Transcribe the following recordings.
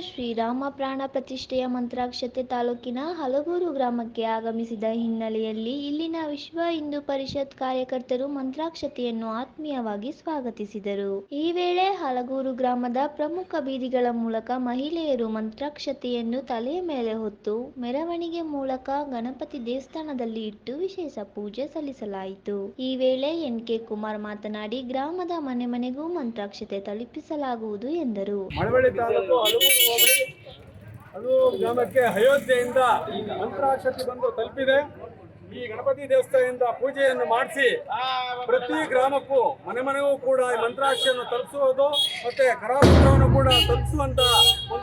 ಶ್ರೀರಾಮ ಪ್ರಾಣ ಪ್ರತಿಷ್ಠೆಯ ಮಂತ್ರಾಕ್ಷತೆ ತಾಲೂಕಿನ ಹಲಗೂರು ಗ್ರಾಮಕ್ಕೆ ಆಗಮಿಸಿದ ಹಿನ್ನೆಲೆಯಲ್ಲಿ ಇಲ್ಲಿನ ವಿಶ್ವ ಹಿಂದೂ ಪರಿಷತ್ ಕಾರ್ಯಕರ್ತರು ಮಂತ್ರಾಕ್ಷತೆಯನ್ನು ಆತ್ಮೀಯವಾಗಿ ಸ್ವಾಗತಿಸಿದರು. ಈ ವೇಳೆ ಹಲಗೂರು ಗ್ರಾಮದ ಪ್ರಮುಖ ಬೀದಿಗಳ ಮೂಲಕ ಮಹಿಳೆಯರು ಮಂತ್ರಾಕ್ಷತೆಯನ್ನು ತಲೆಯ ಮೇಲೆ ಹೊತ್ತು ಮೆರವಣಿಗೆ ಮೂಲಕ ಗಣಪತಿ ದೇವಸ್ಥಾನದಲ್ಲಿ ಇಟ್ಟು ವಿಶೇಷ ಪೂಜೆ ಸಲ್ಲಿಸಲಾಯಿತು. ಈ ವೇಳೆ ಎನ್ ಕೆ ಕುಮಾರ್ ಮಾತನಾಡಿ, ಗ್ರಾಮದ ಮನೆ ಮನೆಗೂ ಮಂತ್ರಾಕ್ಷತೆ ತಲುಪಿಸಲಾಗುವುದು ಎಂದರು. ಹಲಗೂರು ಅದು ಗ್ರಾಮಕ್ಕೆ ಅಯೋಧ್ಯೆಯಿಂದ ಮಂತ್ರಾಕ್ಷತೆ ಬಂದು ತಲುಪಿದೆ. ಈ ಗಣಪತಿ ದೇವಸ್ಥಾನದಿಂದ ಪೂಜೆಯನ್ನು ಮಾಡಿಸಿ ಪ್ರತಿ ಗ್ರಾಮಕ್ಕೂ, ಮನೆ ಮನೆಗೂ ಕೂಡ ಈ ಮಂತ್ರಾಕ್ಷತೆಯನ್ನು ತಲುಪಿಸುವುದು, ಮತ್ತೆ ಕರಾಪುತ್ರವನ್ನು ಕೂಡ ತಲುಪಿಸುವಂತ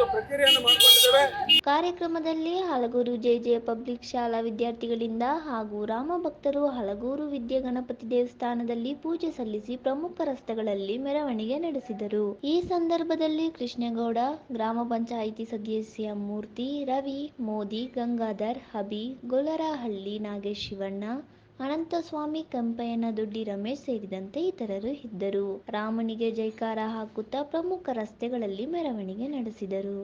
ಪ್ರಕ್ರಿಯೆಯನ್ನು ಮಾಡಿಕೊಂಡಿದ್ದೇವೆ. ಕಾರ್ಯಕ್ರಮದಲ್ಲಿ ಹಲಗೂರು ಜೆಜೆ ಪಬ್ಲಿಕ್ ಶಾಲಾ ವಿದ್ಯಾರ್ಥಿಗಳಿಂದ ಹಾಗೂ ರಾಮ ಭಕ್ತರು ಹಲಗೂರು ವಿದ್ಯೆ ಗಣಪತಿ ದೇವಸ್ಥಾನದಲ್ಲಿ ಪೂಜೆ ಸಲ್ಲಿಸಿ ಪ್ರಮುಖ ರಸ್ತೆಗಳಲ್ಲಿ ಮೆರವಣಿಗೆ ನಡೆಸಿದರು. ಈ ಸಂದರ್ಭದಲ್ಲಿ ಕೃಷ್ಣೇಗೌಡ, ಗ್ರಾಮ ಪಂಚಾಯಿತಿ ಸದಸ್ಯ ಮೂರ್ತಿ ರವಿ, ಮೋದಿ, ಗಂಗಾಧರ್, ಹಬಿ, ಗೊಲ್ಲರಹಳ್ಳಿ ನಾಗೇಶ್ ಶಿವಣ್ಣ ಅನಂತಸ್ವಾಮಿ ಕೆಂಪಯ್ಯನ ದೊಡ್ಡಿ ರಮೇಶ್ ಸೇರಿದಂತೆ ಇತರರು ಇದ್ದರು. ರಾಮನಿಗೆ ಜೈಕಾರ ಹಾಕುತ್ತಾ ಪ್ರಮುಖ ರಸ್ತೆಗಳಲ್ಲಿ ಮೆರವಣಿಗೆ ನಡೆಸಿದರು.